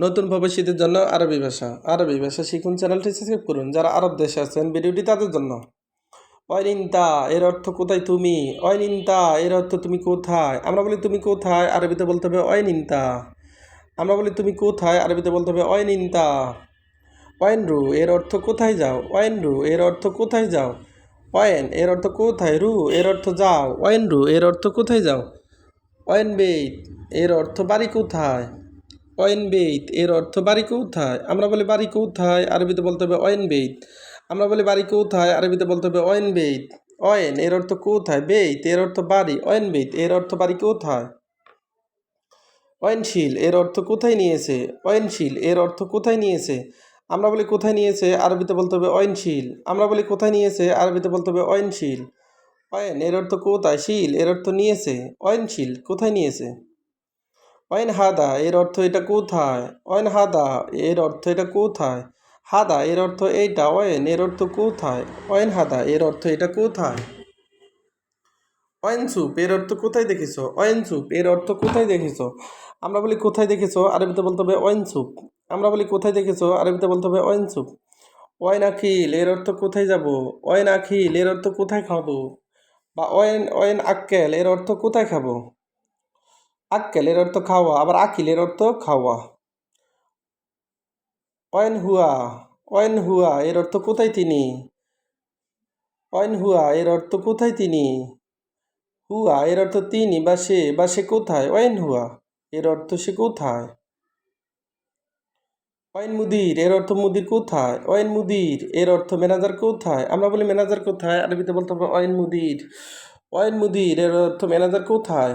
নতুন ভবিষ্যতের জন্য আরবি ভাষা। আরবি ভাষা শিখুন চ্যানেলটি সাবস্ক্রাইব করুন। যারা আরব দেশে আছেন, ভিডিওটি তাদের জন্য। অয়নিন্তা এর অর্থ কোথায় তুমি? অয়নিন্তা এর অর্থ তুমি কোথায়? আমরা বলি তুমি কোথায়? আরবিতে বলতে হবে অয়নিন্তা আমরা বলি তুমি কোথায়? আরবিতে বলতে হবে অয়নিন্তা অয়েনরু, এর অর্থ কোথায় যাও? অয়েনরু, এর অর্থ কোথায় যাও? অয়েন, এর অর্থ কোথায়? রু, এর অর্থ যাও? অয়েনরু, এর অর্থ কোথায় যাও? অয়েন বেইত এর অর্থ বাড়ি কোথায়? অয়েন বেইত, এর অর্থ বাড়ি কোথায়? আমরা বলি বাড়ি কোথায়, আরবিতে বলতে হবে অয়েন বেইত। আমরা বলি বাড়ি কোথায়, আরবিতে বলতে হবে অয়েন বেইত। অয়েন এর অর্থ কোথায়? বেইত, এর অর্থ বাড়ি। অয়েন বেইত, এর অর্থ বাড়ি কোথায়? অয়নশীল এর অর্থ কোথায় নিয়েছে? অয়নশীল এর অর্থ কোথায় নিয়েছে? আমরা বলি কোথায় নিয়েছে, আরবিতে বলতে হবে অয়নশীল আমরা বলি কোথায় নিয়েছে, আরবিতে বলতে হবে অয়নশীল অয়েন এর অর্থ কোথায়? শীল, এর অর্থ নিয়েছে। অয়নশীল কোথায় নিয়েছে? অয়ন হাদা এর অর্থ এটা কোথায় অয়ন হাদা এর অর্থ এটা কোথায় হাদা এর অর্থ এইটা অয়েন এর অর্থ কোথায় অয়ন হাদা এর অর্থ এটা কোথায় অয়েনসুপ এর অর্থ কোথায় দেখেছ অয়েনসুপ এর অর্থ কোথায় দেখেছ আমরা বলি কোথায় দেখেছ আরবিতে বলতে হবে অয়েনসুপ আমরা বলি কোথায় দেখেছ আরবিতে বলতে হবে অয়েনসুপ অয়েন আখিল এর অর্থ কোথায় যাব অয়েন আখিল এর অর্থ কোথায় খাব বা অয়েন অয়েন আক্কেল এর অর্থ কোথায় খাব আক্কেল এর অর্থ খাওয়া, আবার আকিল এর অর্থ খাওয়া। অয়েন হুয়া অয়েন হুয়া এর অর্থ কোথায় তিনি? অয়েন হুয়া এর অর্থ কোথায় তিনি? হুয়া এর অর্থ তিনি বা সে বা সে কোথায়? অয়েন হুয়া এর অর্থ সে কোথায়? অয়েন মুদির এর অর্থ মুদির কোথায়? অয়েন মুদির এর অর্থ ম্যানেজার কোথায়? আমরা বলি ম্যানেজার কোথায়, আরবিতে বলতে হবে অয়েন মুদির। অয়েন মুদির এর অর্থ ম্যানেজার কোথায়?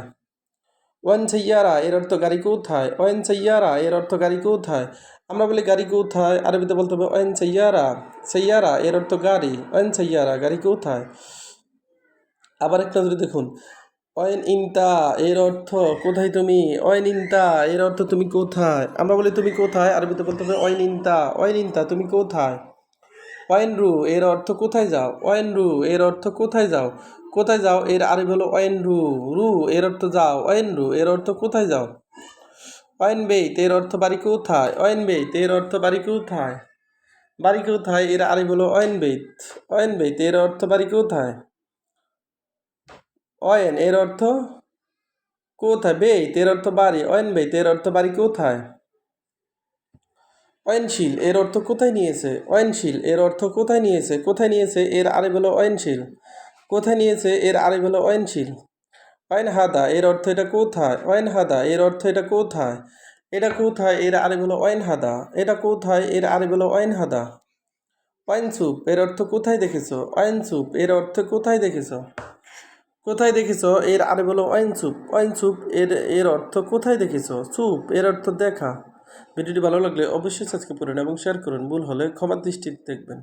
ওয়ান সাইয়ারা এর অর্থ গাড়ি কোথায়? ওয়ান সাইয়ারা এর অর্থ গাড়ি কোথায়? আমরা বলি গাড়ি কোথায়, আরবিতে বলতে হবে ওয়ান সাইয়ারা সাইয়ারা এর অর্থ গাড়ি। ওয়ান সাইয়ারা গাড়ি কোথায়? আবার একটা যদি দেখুন অয়েন ইনতা, এর অর্থ কোথায় তুমি? অয়েন ইনতা, এর অর্থ তুমি কোথায়? আমরা বলি তুমি কোথায়, আরবিতে বলতে হবে অয়েন ইনতা। অয়েন ইনতা, তুমি কোথায়? অয়েন রু, এর অর্থ কোথায় যাও? অয়েন রু, এর অর্থ কোথায় যাও? কোথায় যাও এর আরবি হলো অয়েন রু রু এর অর্থ যাও অয়েন রু এর অর্থ কোথায় যাও অয়েন বেইত এর অর্থ বাড়ি কোথায় অয়েন বেইত এর অর্থ বাড়ি কোথায় বাড়ি কোথায় এর আরবি হলো অয়েন বেইত অয়েন বেইত এর অর্থ বাড়ি কোথায় অয়েন এর অর্থ কোথায় বেইত এর অর্থ বাড়ি অয়েন বেইত এর অর্থ বাড়ি কোথায় অয়নশীল এর অর্থ কোথায় নিয়েছে অয়নশীল এর অর্থ কোথায় নিয়েছে কোথায় নিয়েছে এর আরেক হলো অয়নশীল কোথায় নিয়েছে? এর আরেক হলো অয়নশীল অয়ন হাদা এর অর্থ এটা কোথায়? অয়ন হাদা এর অর্থ এটা কোথায়? এটা কোথায়? এর আরেক হলো অয়ন হাদা এটা কোথায়? এর আরেক হলো অয়ন হাদা অয়ন সুপ এর অর্থ কোথায় দেখেছ? অয়ন সুপ এর অর্থ কোথায় দেখেছ? কোথায় দেখেছ? এর আরেক হলো অয়ন সুপ অয়ন সুপ এর এর অর্থ কোথায় দেখেছ? সুপ, এর অর্থ দেখা। ভিডিওটি ভালো লাগলে অবশ্যই সাবস্ক্রাইব করুন এবং শেয়ার করুন। ভুল হলে ক্ষমার দৃষ্টিতে দেখবেন।